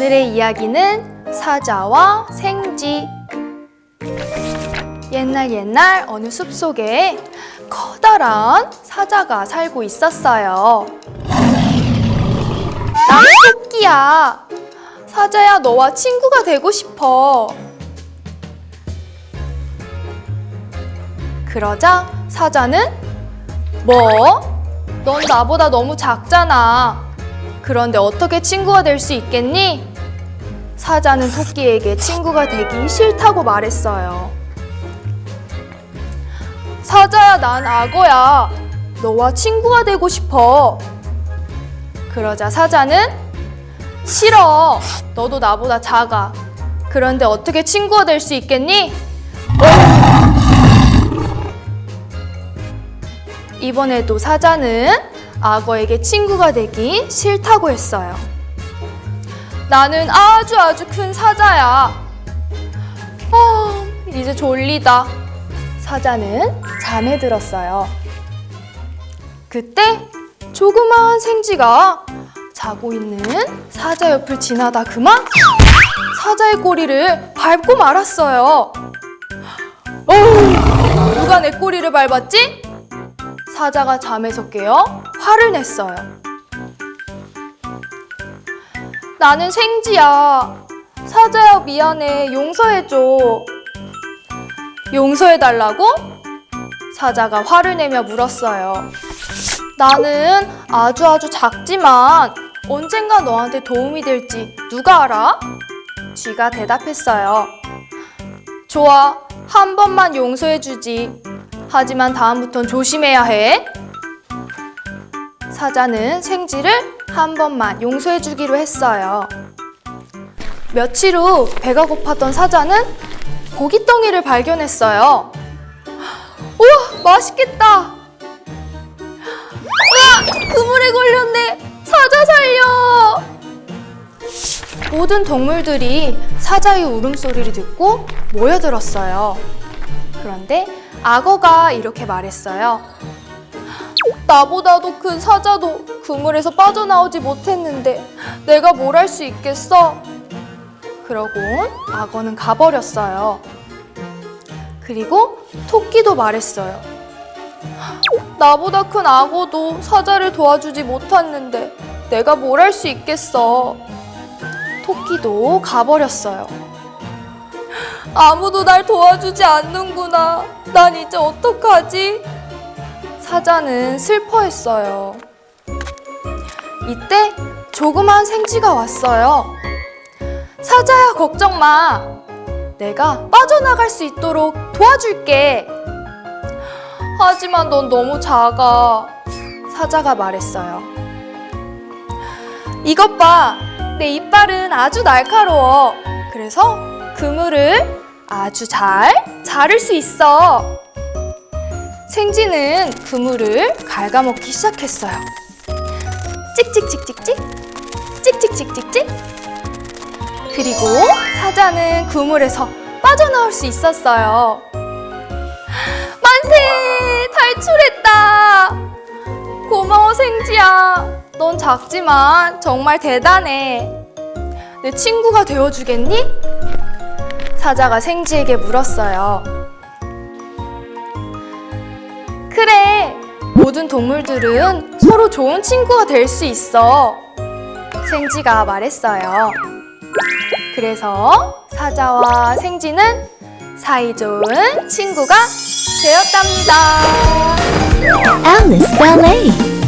오늘의 이야기는 사자와 생쥐. 옛날 옛날 어느 숲 속에 커다란 사자가 살고 있었어요. 나는 토끼야. 사자야, 너와 친구가 되고 싶어. 그러자 사자는 뭐? 넌 나보다 너무 작잖아. 그런데 어떻게 친구가 될 수 있겠니? 사자는 토끼에게 친구가 되기 싫다고 말했어요. 사자야, 난 악어야. 너와 친구가 되고 싶어. 그러자 사자는 싫어. 너도 나보다 작아. 그런데 어떻게 친구가 될 수 있겠니? 이번에도 사자는 악어에게 친구가 되기 싫다고 했어요. 나는 아주 아주 큰 사자야. 아, 이제 졸리다. 사자는 잠에 들었어요. 그때 조그마한 생쥐가 자고 있는 사자 옆을 지나다 그만 사자의 꼬리를 밟고 말았어요. 어우, 누가 내 꼬리를 밟았지? 사자가 잠에서 깨어 화를 냈어요. 나는 생쥐야. 사자야 미안해. 용서해줘. 용서해달라고? 사자가 화를 내며 물었어요. 나는 아주 아주 작지만 언젠가 너한테 도움이 될지 누가 알아? 쥐가 대답했어요. 좋아. 한 번만 용서해주지. 하지만 다음부턴 조심해야 해. 사자는 생쥐를 한 번만 용서해 주기로 했어요. 며칠 후 배가 고팠던 사자는 고깃덩이를 발견했어요. 우와, 맛있겠다. 으아, 그물에 걸렸네. 사자 살려. 모든 동물들이 사자의 울음소리를 듣고 모여들었어요. 그런데 악어가 이렇게 말했어요. 나보다도 큰 사자도 그물에서 빠져나오지 못했는데 내가 뭘 할 수 있겠어? 그러곤 악어는 가버렸어요. 그리고 토끼도 말했어요. 나보다 큰 악어도 사자를 도와주지 못했는데 내가 뭘 할 수 있겠어? 토끼도 가버렸어요. 아무도 날 도와주지 않는구나. 난 이제 어떡하지? 사자는 슬퍼했어요. 이때 조그만 생쥐가 왔어요. 사자야, 걱정 마. 내가 빠져나갈 수 있도록 도와줄게. 하지만 넌 너무 작아. 사자가 말했어요. 이것 봐. 내 이빨은 아주 날카로워. 그래서 그물을 아주 잘 자를 수 있어. 생쥐는 그물을 갉아먹기 시작했어요. 찍찍찍찍찍, 찍찍찍찍찍. 그리고 사자는 그물에서 빠져나올 수 있었어요. 만세! 탈출했다! 고마워, 생쥐야. 넌 작지만 정말 대단해. 내 친구가 되어주겠니? 사자가 생쥐에게 물었어요. 모든 동물들은 서로 좋은 친구가 될 수 있어. 생쥐가 말했어요. 그래서 사자와 생쥐는 사이좋은 친구가 되었답니다. Alice Ballet.